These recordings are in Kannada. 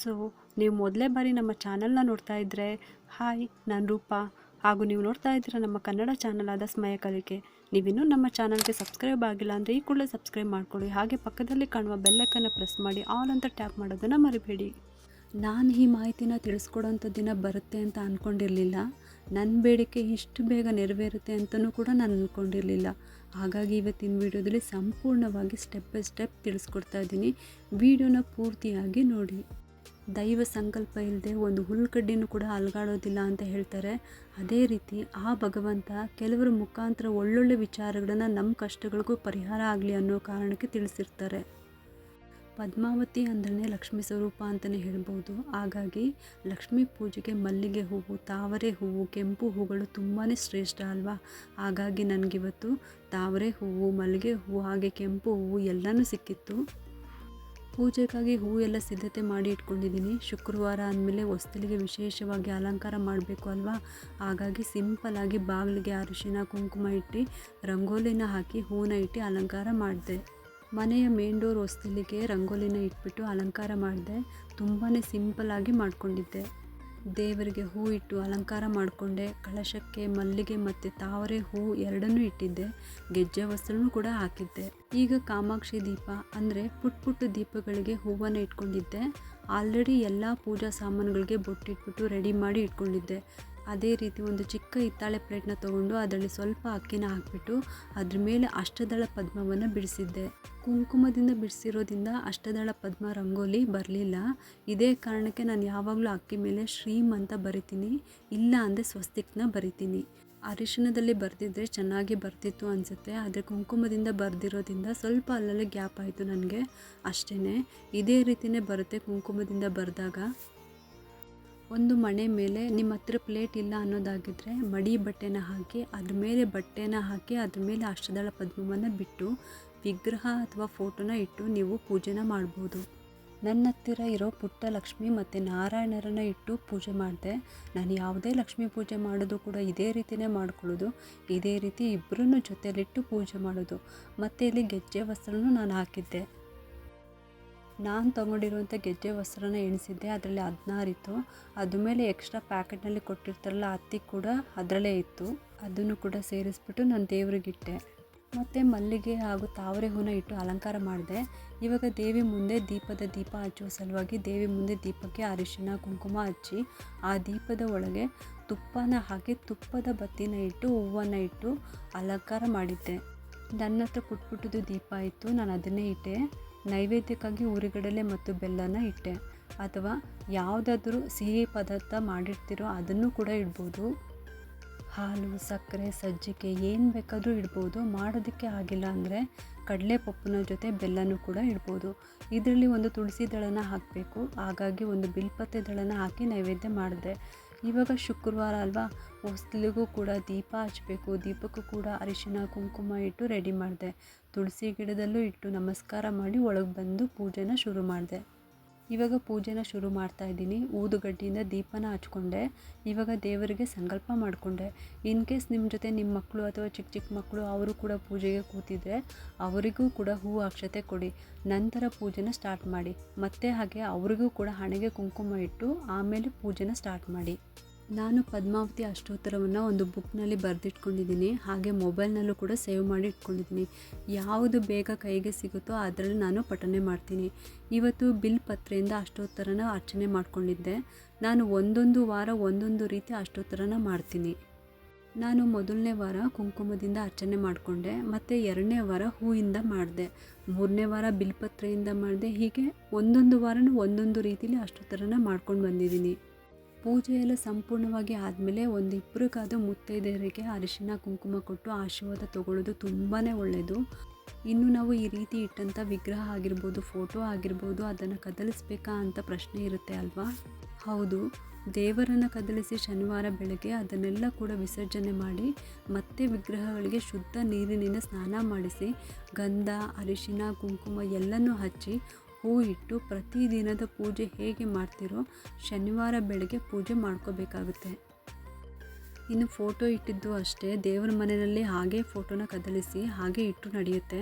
ಸೊ ನೀವು ಮೊದಲೇ ಬಾರಿ ನಮ್ಮ ಚಾನಲ್ನ ನೋಡ್ತಾ ಇದ್ದರೆ ಹಾಯ್, ನಾನು ರೂಪಾ. ಹಾಗೂ ನೀವು ನೋಡ್ತಾ ಇದ್ದೀರ ನಮ್ಮ ಕನ್ನಡ ಚಾನಲ್ ಆದ ಸ್ಮಯ ಕಲಿಕೆ. ನೀವಿನ್ನೂ ನಮ್ಮ ಚಾನಲ್ಗೆ ಸಬ್ಸ್ಕ್ರೈಬ್ ಆಗಿಲ್ಲ ಅಂದರೆ ಈ ಕೂಡಲೇ ಸಬ್ಸ್ಕ್ರೈಬ್ ಮಾಡ್ಕೊಳ್ಳಿ. ಹಾಗೆ ಪಕ್ಕದಲ್ಲಿ ಕಾಣುವ ಬೆಲ್ಲಕ್ಕನ್ನು ಪ್ರೆಸ್ ಮಾಡಿ, ಆಲ್ ಅಂತ ಟ್ಯಾಪ್ ಮಾಡೋದನ್ನು ಮರಿಬೇಡಿ. ನಾನು ಈ ಮಾಹಿತಿನ ತಿಳಿಸ್ಕೊಡೋಂಥ ದಿನ ಬರುತ್ತೆ ಅಂತ ಅಂದ್ಕೊಂಡಿರಲಿಲ್ಲ ನನ್ನ ಬೇಡಿಕೆ ಇಷ್ಟು ಬೇಗ ನೆರವೇರುತ್ತೆ ಅಂತಲೂ ಕೂಡ ನಾನು ಅಂದ್ಕೊಂಡಿರಲಿಲ್ಲ ಹಾಗಾಗಿ ಇವತ್ತಿನ ವಿಡಿಯೋದಲ್ಲಿ ಸಂಪೂರ್ಣವಾಗಿ ಸ್ಟೆಪ್ ಬೈ ಸ್ಟೆಪ್ ತಿಳಿಸ್ಕೊಡ್ತಾ ಇದ್ದೀನಿ. ವಿಡಿಯೋನ ಪೂರ್ತಿಯಾಗಿ ನೋಡಿ. ದೈವ ಸಂಕಲ್ಪ ಇಲ್ಲದೆ ಒಂದು ಹುಲ್ಕಡ್ಡಿನೂ ಕೂಡ ಅಲ್ಗಾಡೋದಿಲ್ಲ ಅಂತ ಹೇಳ್ತಾರೆ. ಅದೇ ರೀತಿ ಆ ಭಗವಂತ ಕೆಲವರ ಮುಖಾಂತರ ಒಳ್ಳೊಳ್ಳೆ ವಿಚಾರಗಳನ್ನು ನಮ್ಮ ಕಷ್ಟಗಳಿಗೂ ಪರಿಹಾರ ಆಗಲಿ ಅನ್ನೋ ಕಾರಣಕ್ಕೆ ತಿಳಿಸಿರ್ತಾರೆ. ಪದ್ಮಾವತಿ ಅಂದ್ರೆ ಲಕ್ಷ್ಮೀ ಸ್ವರೂಪ ಅಂತಲೇ ಹೇಳ್ಬೋದು. ಹಾಗಾಗಿ ಲಕ್ಷ್ಮೀ ಪೂಜೆಗೆ ಮಲ್ಲಿಗೆ ಹೂವು, ತಾವರೆ ಹೂವು, ಕೆಂಪು ಹೂಗಳು ತುಂಬಾ ಶ್ರೇಷ್ಠ ಅಲ್ವಾ? ಹಾಗಾಗಿ ನನಗಿವತ್ತು ತಾವರೆ ಹೂವು, ಮಲ್ಲಿಗೆ ಹೂವು, ಹಾಗೆ ಕೆಂಪು ಹೂವು ಎಲ್ಲನೂ ಸಿಕ್ಕಿತ್ತು. ಪೂಜೆಗಾಗಿ ಹೂ ಎಲ್ಲ ಸಿದ್ಧತೆ ಮಾಡಿ ಇಟ್ಕೊಂಡಿದ್ದೀನಿ. ಶುಕ್ರವಾರ ಅಂದಮೇಲೆ ಹೊಸ್ತಿಲಿಗೆ ವಿಶೇಷವಾಗಿ ಅಲಂಕಾರ ಮಾಡಬೇಕು ಅಲ್ವಾ? ಹಾಗಾಗಿ ಸಿಂಪಲ್ಲಾಗಿ ಬಾಗಿಲಿಗೆ ಅರಿಶಿನ, ಕುಂಕುಮ ಇಟ್ಟು ರಂಗೋಲಿನ ಹಾಕಿ ಹೂವನ್ನ ಇಟ್ಟು ಅಲಂಕಾರ ಮಾಡಿದೆ. ಮನೆಯ ಮೇನ್ ಡೋರ್ ಹೊಸ್ತಿಲಿಗೆ ರಂಗೋಲಿನ ಇಟ್ಬಿಟ್ಟು ಅಲಂಕಾರ ಮಾಡಿದೆ. ತುಂಬಾ ಸಿಂಪಲ್ಲಾಗಿ ಮಾಡ್ಕೊಂಡಿದ್ದೆ. ದೇವರಿಗೆ ಹೂ ಇಟ್ಟು ಅಲಂಕಾರ ಮಾಡಿಕೊಂಡೆ. ಕಳಶಕ್ಕೆ ಮಲ್ಲಿಗೆ ಮತ್ತು ತಾವರೆ ಹೂ ಎರಡನ್ನೂ ಇಟ್ಟಿದ್ದೆ. ಗೆಜ್ಜೆ ವಸ್ತ್ರನೂ ಕೂಡ ಹಾಕಿದ್ದೆ. ಈಗ ಕಾಮಾಕ್ಷಿ ದೀಪ ಅಂದರೆ ಪುಟ್ ಪುಟ್ಟ ದೀಪಗಳಿಗೆ ಹೂವನ್ನು ಇಟ್ಕೊಂಡಿದ್ದೆ. ಆಲ್ರೆಡಿ ಎಲ್ಲ ಪೂಜಾ ಸಾಮಾನುಗಳಿಗೆ ಬೊಟ್ಟಿಟ್ಬಿಟ್ಟು ರೆಡಿ ಮಾಡಿ ಇಟ್ಕೊಂಡಿದ್ದೆ. ಅದೇ ರೀತಿ ಒಂದು ಚಿಕ್ಕ ಹಿತ್ತಾಳೆ ಪ್ಲೇಟ್ನ ತೊಗೊಂಡು ಅದರಲ್ಲಿ ಸ್ವಲ್ಪ ಅಕ್ಕಿನ ಹಾಕಿಬಿಟ್ಟು ಅದ್ರ ಮೇಲೆ ಅಷ್ಟದಳ ಪದ್ಮವನ್ನು ಬಿಡಿಸಿದ್ದೆ. ಕುಂಕುಮದಿಂದ ಬಿಡಿಸಿರೋದ್ರಿಂದ ಅಷ್ಟದಳ ಪದ್ಮ ರಂಗೋಲಿ ಬರಲಿಲ್ಲ. ಇದೇ ಕಾರಣಕ್ಕೆ ನಾನು ಯಾವಾಗಲೂ ಅಕ್ಕಿ ಮೇಲೆ ಶ್ರೀಮ್ ಅಂತ ಬರಿತೀನಿ, ಇಲ್ಲ ಅಂದರೆ ಸ್ವಸ್ತಿಕ್ನ ಬರಿತೀನಿ. ಅರಿಶಿಣದಲ್ಲಿ ಬರೆದಿದ್ರೆ ಚೆನ್ನಾಗಿ ಬರ್ತಿತ್ತು ಅನಿಸುತ್ತೆ, ಆದರೆ ಕುಂಕುಮದಿಂದ ಬರೆದಿರೋದ್ರಿಂದ ಸ್ವಲ್ಪ ಅಲ್ಲಲ್ಲೇ ಗ್ಯಾಪ್ ಆಯಿತು ನನಗೆ. ಅಷ್ಟೇ ಇದೇ ರೀತಿಯೇ ಬರುತ್ತೆ ಕುಂಕುಮದಿಂದ ಬರೆದಾಗ. ಒಂದು ಮಣೆ ಮೇಲೆ ನಿಮ್ಮ ಹತ್ರ ಪ್ಲೇಟ್ ಇಲ್ಲ ಅನ್ನೋದಾಗಿದ್ದರೆ ಮಡಿ ಬಟ್ಟೆನ ಹಾಕಿ, ಅದ್ರ ಮೇಲೆ ಬಟ್ಟೆನ ಹಾಕಿ, ಅದ್ರ ಮೇಲೆ ಅಷ್ಟದಳ ಪದ್ಮವನ್ನು ಬಿಟ್ಟು ವಿಗ್ರಹ ಅಥವಾ ಫೋಟೋನ ಇಟ್ಟು ನೀವು ಪೂಜೆನ ಮಾಡ್ಬೋದು. ನನ್ನ ಹತ್ತಿರ ಇರೋ ಪುಟ್ಟ ಲಕ್ಷ್ಮಿ ಮತ್ತು ನಾರಾಯಣರನ್ನ ಇಟ್ಟು ಪೂಜೆ ಮಾಡಿದೆ. ನಾನು ಯಾವುದೇ ಲಕ್ಷ್ಮಿ ಪೂಜೆ ಮಾಡೋದು ಕೂಡ ಇದೇ ರೀತಿಯೇ ಮಾಡ್ಕೊಳ್ಳೋದು. ಇದೇ ರೀತಿ ಇಬ್ಬರನ್ನು ಜೊತೆಯಲ್ಲಿಟ್ಟು ಪೂಜೆ ಮಾಡೋದು. ಮತ್ತು ಇಲ್ಲಿ ಗೆಜ್ಜೆ ವಸ್ತ್ರನೂ ನಾನು ಹಾಕಿದ್ದೆ. ನಾನು ತೊಗೊಂಡಿರುವಂಥ ಗೆಜ್ಜೆ ವಸ್ತ್ರನ ಎಣಿಸಿದ್ದೆ, ಅದರಲ್ಲಿ ಹದಿನಾರು ಇತ್ತು. ಅದ್ರ ಮೇಲೆ ಎಕ್ಸ್ಟ್ರಾ ಪ್ಯಾಕೆಟ್ನಲ್ಲಿ ಕೊಟ್ಟಿರ್ತಾರಲ್ಲ ಹತ್ತಿ ಕೂಡ ಅದರಲ್ಲೇ ಇತ್ತು. ಅದನ್ನು ಕೂಡ ಸೇರಿಸ್ಬಿಟ್ಟು ನಾನು ದೇವ್ರಿಗಿಟ್ಟೆ ಮತ್ತು ಮಲ್ಲಿಗೆ ಹಾಗೂ ತಾವರೆ ಹೂನ ಇಟ್ಟು ಅಲಂಕಾರ ಮಾಡಿದೆ. ಇವಾಗ ದೇವಿ ಮುಂದೆ ದೀಪದ ದೀಪ ಹಚ್ಚುವ ಸಲುವಾಗಿ ದೇವಿ ಮುಂದೆ ದೀಪಕ್ಕೆ ಅರಿಶಿನ ಕುಂಕುಮ ಹಚ್ಚಿ, ಆ ದೀಪದ ಒಳಗೆ ತುಪ್ಪನ ಹಾಕಿ ತುಪ್ಪದ ಬತ್ತಿನ ಇಟ್ಟು, ಹೂವನ್ನು ಇಟ್ಟು ಅಲಂಕಾರ ಮಾಡಿದ್ದೆ. ನನ್ನ ಹತ್ರ ಪುಟ್ಟ ದೀಪ ಇತ್ತು, ನಾನು ಅದನ್ನೇ ಇಟ್ಟೆ. ನೈವೇದ್ಯಕ್ಕಾಗಿ ಊರಿಗಡಲೆ ಮತ್ತು ಬೆಲ್ಲನ ಇಟ್ಟೆ. ಅಥವಾ ಯಾವುದಾದ್ರೂ ಸಿಹಿ ಪದಾರ್ಥ ಮಾಡಿರ್ತೀರೋ ಅದನ್ನು ಕೂಡ ಇಡ್ಬೋದು. ಹಾಲು, ಸಕ್ಕರೆ, ಸಜ್ಜಿಗೆ ಏನು ಬೇಕಾದರೂ ಇಡ್ಬೋದು. ಮಾಡೋದಕ್ಕೆ ಆಗಿಲ್ಲ ಅಂದರೆ ಕಡಲೆ ಪಪ್ಪನ ಜೊತೆ ಬೆಲ್ಲನೂ ಕೂಡ ಇಡ್ಬೋದು. ಇದರಲ್ಲಿ ಒಂದು ತುಳಸಿ ದಳನ ಹಾಕಬೇಕು. ಹಾಗಾಗಿ ಒಂದು ಬಿಲ್ಪತ್ತೆ ದಳನ ಹಾಕಿ ನೈವೇದ್ಯ ಮಾಡಿದೆ. ಇವಾಗ ಶುಕ್ರವಾರ ಅಲ್ವಾ? ಹೊಸ್ಲಿಗೂ ಕೂಡ ದೀಪ ಹಚ್ಚಬೇಕು ದೀಪಕ್ಕೂ ಕೂಡ ಅರಿಶಿನ, ಕುಂಕುಮ ಇಟ್ಟು ರೆಡಿ ಮಾಡಿದೆ. ತುಳಸಿ ಗಿಡದಲ್ಲೂ ಇಟ್ಟು ನಮಸ್ಕಾರ ಮಾಡಿ ಒಳಗೆ ಬಂದು ಪೂಜೆನ ಶುರು ಮಾಡಿದೆ. ಇವಾಗ ಪೂಜೆನ ಶುರು ಮಾಡ್ತಾ ಇದ್ದೀನಿ. ಊದುಗಡ್ಡಿಯಿಂದ ದೀಪನ ಹಚ್ಕೊಂಡೆ. ಇವಾಗ ದೇವರಿಗೆ ಸಂಕಲ್ಪ ಮಾಡಿಕೊಂಡೆ. ಇನ್ ಕೇಸ್ ನಿಮ್ಮ ಜೊತೆ ನಿಮ್ಮ ಮಕ್ಕಳು ಅಥವಾ ಚಿಕ್ಕ ಚಿಕ್ಕ ಮಕ್ಕಳು ಅವರು ಕೂಡ ಪೂಜೆಗೆ ಕೂತಿದ್ರೆ ಅವರಿಗೂ ಕೂಡ ಹೂವು ಅಕ್ಷತೆ ಕೊಡಿ. ನಂತರ ಪೂಜೆನ ಸ್ಟಾರ್ಟ್ ಮಾಡಿ. ಮತ್ತೆ ಹಾಗೆ ಅವರಿಗೂ ಕೂಡ ಹಣೆಗೆ ಕುಂಕುಮ ಇಟ್ಟು ಆಮೇಲೆ ಪೂಜೆನ ಸ್ಟಾರ್ಟ್ ಮಾಡಿ. ನಾನು ಪದ್ಮಾವತಿ ಅಷ್ಟೋತ್ತರವನ್ನು ಒಂದು ಬುಕ್ನಲ್ಲಿ ಬರೆದಿಟ್ಕೊಂಡಿದ್ದೀನಿ. ಹಾಗೆ ಮೊಬೈಲ್ನಲ್ಲೂ ಕೂಡ ಸೇವ್ ಮಾಡಿ ಇಟ್ಕೊಂಡಿದ್ದೀನಿ. ಯಾವುದು ಬೇಗ ಕೈಗೆ ಸಿಗುತ್ತೋ ಅದರಲ್ಲಿ ನಾನು ಪಠನೆ ಮಾಡ್ತೀನಿ. ಇವತ್ತು ಬಿಲ್ ಪತ್ರೆಯಿಂದ ಅಷ್ಟೋತ್ತರನ ಅರ್ಚನೆ ಮಾಡಿಕೊಂಡಿದ್ದೆ. ನಾನು ಒಂದೊಂದು ವಾರ ಒಂದೊಂದು ರೀತಿ ಅಷ್ಟೋತ್ತರನ ಮಾಡ್ತೀನಿ. ನಾನು ಮೊದಲನೇ ವಾರ ಕುಂಕುಮದಿಂದ ಅರ್ಚನೆ ಮಾಡಿಕೊಂಡೆ. ಮತ್ತು ಎರಡನೇ ವಾರ ಹೂವಿಂದ ಮಾಡಿದೆ. ಮೂರನೇ ವಾರ ಬಿಲ್ಪತ್ರೆಯಿಂದ ಮಾಡಿದೆ. ಹೀಗೆ ಒಂದೊಂದು ವಾರನೂ ಒಂದೊಂದು ರೀತಿಲಿ ಅಷ್ಟೋತ್ತರನ ಮಾಡ್ಕೊಂಡು ಬಂದಿದ್ದೀನಿ. ಪೂಜೆ ಎಲ್ಲ ಸಂಪೂರ್ಣವಾಗಿ ಆದಮೇಲೆ ಒಂದು ಇಬ್ಬರಿಗಾದ ಮುತ್ತೈದೆಯರಿಗೆ ಅರಿಶಿನ, ಕುಂಕುಮ ಕೊಟ್ಟು ಆಶೀರ್ವಾದ ತಗೊಳ್ಳೋದು ತುಂಬಾ ಒಳ್ಳೆಯದು ಇನ್ನು ನಾವು ಈ ರೀತಿ ಇಟ್ಟಂಥ ವಿಗ್ರಹ ಆಗಿರ್ಬೋದು, ಫೋಟೋ ಆಗಿರ್ಬೋದು, ಅದನ್ನು ಕದಲಿಸ್ಬೇಕಾ ಅಂತ ಪ್ರಶ್ನೆ ಇರುತ್ತೆ ಅಲ್ವಾ? ಹೌದು. ದೇವರನ್ನು ಕದಲಿಸಿ ಶನಿವಾರ ಬೆಳಗ್ಗೆ ಅದನ್ನೆಲ್ಲ ಕೂಡ ವಿಸರ್ಜನೆ ಮಾಡಿ ಮತ್ತೆ ವಿಗ್ರಹಗಳಿಗೆ ಶುದ್ಧ ನೀರಿನಿಂದ ಸ್ನಾನ ಮಾಡಿಸಿ, ಗಂಧ, ಅರಿಶಿನ, ಕುಂಕುಮ ಎಲ್ಲನೂ ಹಚ್ಚಿ ಹೂ ಇಟ್ಟು ಪ್ರತಿದಿನದ ಪೂಜೆ ಹೇಗೆ ಮಾಡ್ತೀರೋ ಶನಿವಾರ ಬೆಳಗ್ಗೆ ಪೂಜೆ ಮಾಡ್ಕೋಬೇಕಾಗುತ್ತೆ. ಇನ್ನು ಫೋಟೋ ಇಟ್ಟಿದ್ದು ಅಷ್ಟೇ. ದೇವರ ಮನೆಯಲ್ಲಿ ಹಾಗೆ ಫೋಟೋನ ಕದಲಿಸಿ ಹಾಗೆ ಇಟ್ಟು ನಡೆಯುತ್ತೆ.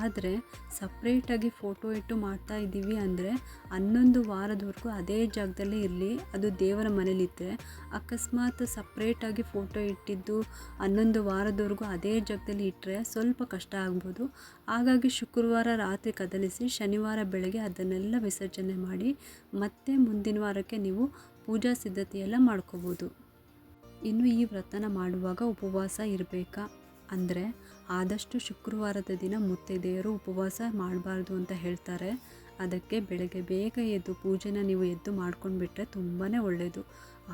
ಆದರೆ ಸಪ್ರೇಟಾಗಿ ಫೋಟೋ ಇಟ್ಟು ಮಾಡ್ತಾ ಇದ್ದೀವಿ ಅಂದರೆ ಹನ್ನೊಂದು ವಾರದವರೆಗೂ ಅದೇ ಜಾಗದಲ್ಲೇ ಇರಲಿ. ಅದು ದೇವರ ಮನೇಲಿದ್ದರೆ ಅಕಸ್ಮಾತ್ ಸಪ್ರೇಟಾಗಿ ಫೋಟೋ ಇಟ್ಟಿದ್ದು ಹನ್ನೊಂದು ವಾರದವರೆಗೂ ಅದೇ ಜಾಗದಲ್ಲಿ ಇಟ್ಟರೆ ಸ್ವಲ್ಪ ಕಷ್ಟ ಆಗ್ಬೋದು. ಹಾಗಾಗಿ ಶುಕ್ರವಾರ ರಾತ್ರಿ ಕದಲಿಸಿ ಶನಿವಾರ ಬೆಳಗ್ಗೆ ಅದನ್ನೆಲ್ಲ ವಿಸರ್ಜನೆ ಮಾಡಿ ಮತ್ತೆ ಮುಂದಿನ ವಾರಕ್ಕೆ ನೀವು ಪೂಜಾ ಸಿದ್ಧತೆಯೆಲ್ಲ ಮಾಡ್ಕೋಬೋದು. ಇನ್ನು ಈ ವ್ರತನ ಮಾಡುವಾಗ ಉಪವಾಸ ಇರಬೇಕಾ? ಅಂದರೆ, ಆದಷ್ಟು ಶುಕ್ರವಾರದ ದಿನ ಮುತ್ತೈದೆಯರು ಉಪವಾಸ ಮಾಡಬಾರ್ದು ಅಂತ ಹೇಳ್ತಾರೆ. ಅದಕ್ಕೆ ಬೆಳಗ್ಗೆ ಬೇಗ ಎದ್ದು ಪೂಜೆನ ನೀವು ಎದ್ದು ಮಾಡ್ಕೊಂಡ್ಬಿಟ್ರೆ ತುಂಬಾ ಒಳ್ಳೆಯದು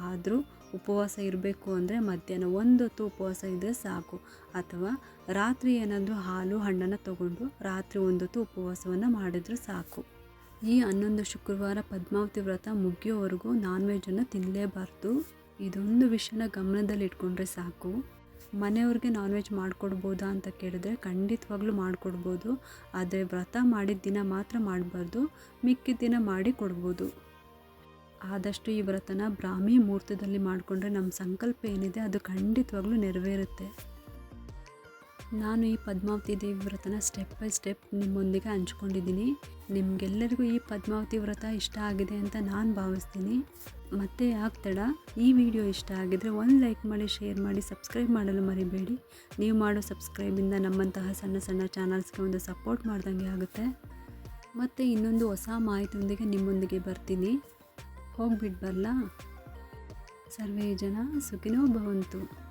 ಆದರೂ ಉಪವಾಸ ಇರಬೇಕು ಅಂದರೆ ಮಧ್ಯಾಹ್ನ ಒಂದು ಹೊತ್ತು ಉಪವಾಸ ಇದ್ದರೆ ಸಾಕು. ಅಥವಾ ರಾತ್ರಿ ಏನಾದರೂ ಹಾಲು, ಹಣ್ಣನ್ನು ತಗೊಂಡು ರಾತ್ರಿ ಒಂದು ಹೊತ್ತು ಉಪವಾಸವನ್ನು ಮಾಡಿದ್ರೆ ಸಾಕು. ಈ ಹನ್ನೊಂದು ಶುಕ್ರವಾರ ಪದ್ಮಾವತಿ ವ್ರತ ಮುಗಿಯೋವರೆಗೂ ನಾನ್ ವೆಜ್ಜನ್ನು ತಿನ್ನಲೇಬಾರ್ದು ಇದೊಂದು ವಿಷಯನ ಗಮನದಲ್ಲಿ ಇಟ್ಕೊಂಡ್ರೆ ಸಾಕು. ಮನೆಯವ್ರಿಗೆ ನಾನ್ ವೆಜ್ ಮಾಡಿಕೊಡ್ಬೋದಾ ಅಂತ ಕೇಳಿದ್ರೆ ಖಂಡಿತವಾಗ್ಲೂ ಮಾಡಿಕೊಡ್ಬೋದು. ಆದರೆ ವ್ರತ ಮಾಡಿದ ದಿನ ಮಾತ್ರ ಮಾಡಬಾರ್ದು, ಮಿಕ್ಕಿದ ದಿನ ಮಾಡಿ ಕೊಡ್ಬೋದು. ಆದಷ್ಟು ಈ ವ್ರತನ ಬ್ರಾಹ್ಮಿ ಮುಹೂರ್ತದಲ್ಲಿ ಮಾಡಿಕೊಂಡ್ರೆ ನಮ್ಮ ಸಂಕಲ್ಪ ಏನಿದೆ ಅದು ಖಂಡಿತವಾಗ್ಲೂ ನೆರವೇರುತ್ತೆ. ನಾನು ಈ ಪದ್ಮಾವತಿ ದೇವಿ ವ್ರತನ ಸ್ಟೆಪ್ ಬೈ ಸ್ಟೆಪ್ ನಿಮ್ಮೊಂದಿಗೆ ಹಂಚ್ಕೊಂಡಿದ್ದೀನಿ. ನಿಮಗೆಲ್ಲರಿಗೂ ಈ ಪದ್ಮಾವತಿ ವ್ರತ ಇಷ್ಟ ಆಗಿದೆ ಅಂತ ನಾನು ಭಾವಿಸ್ತೀನಿ. ಮತ್ತೆ ಯಾಕೆ ತಡ? ಈ ವಿಡಿಯೋ ಇಷ್ಟ ಆಗಿದ್ರೆ ಒಂದು ಲೈಕ್ ಮಾಡಿ ಶೇರ್ ಮಾಡಿ ಸಬ್ಸ್ಕ್ರೈಬ್ ಮಾಡಲು ಮರಿಬೇಡಿ. ನೀವು ಮಾಡೋ ಸಬ್ಸ್ಕ್ರೈಬಿಂದ ನಮ್ಮಂತಹ ಸಣ್ಣ ಸಣ್ಣ ಚಾನಲ್ಸ್ಗೆ ಒಂದು ಸಪೋರ್ಟ್ ಮಾಡ್ದಂಗೆ ಆಗುತ್ತೆ. ಮತ್ತು ಇನ್ನೊಂದು ಹೊಸ ಮಾಹಿತಿಯೊಂದಿಗೆ ನಿಮ್ಮೊಂದಿಗೆ ಬರ್ತೀನಿ. ಹೋಗ್ಬಿಟ್ಟು ಬರಲಾ? ಸರ್ವೇ ಜನ ಸುಖಿನೋ ಭವಂತು.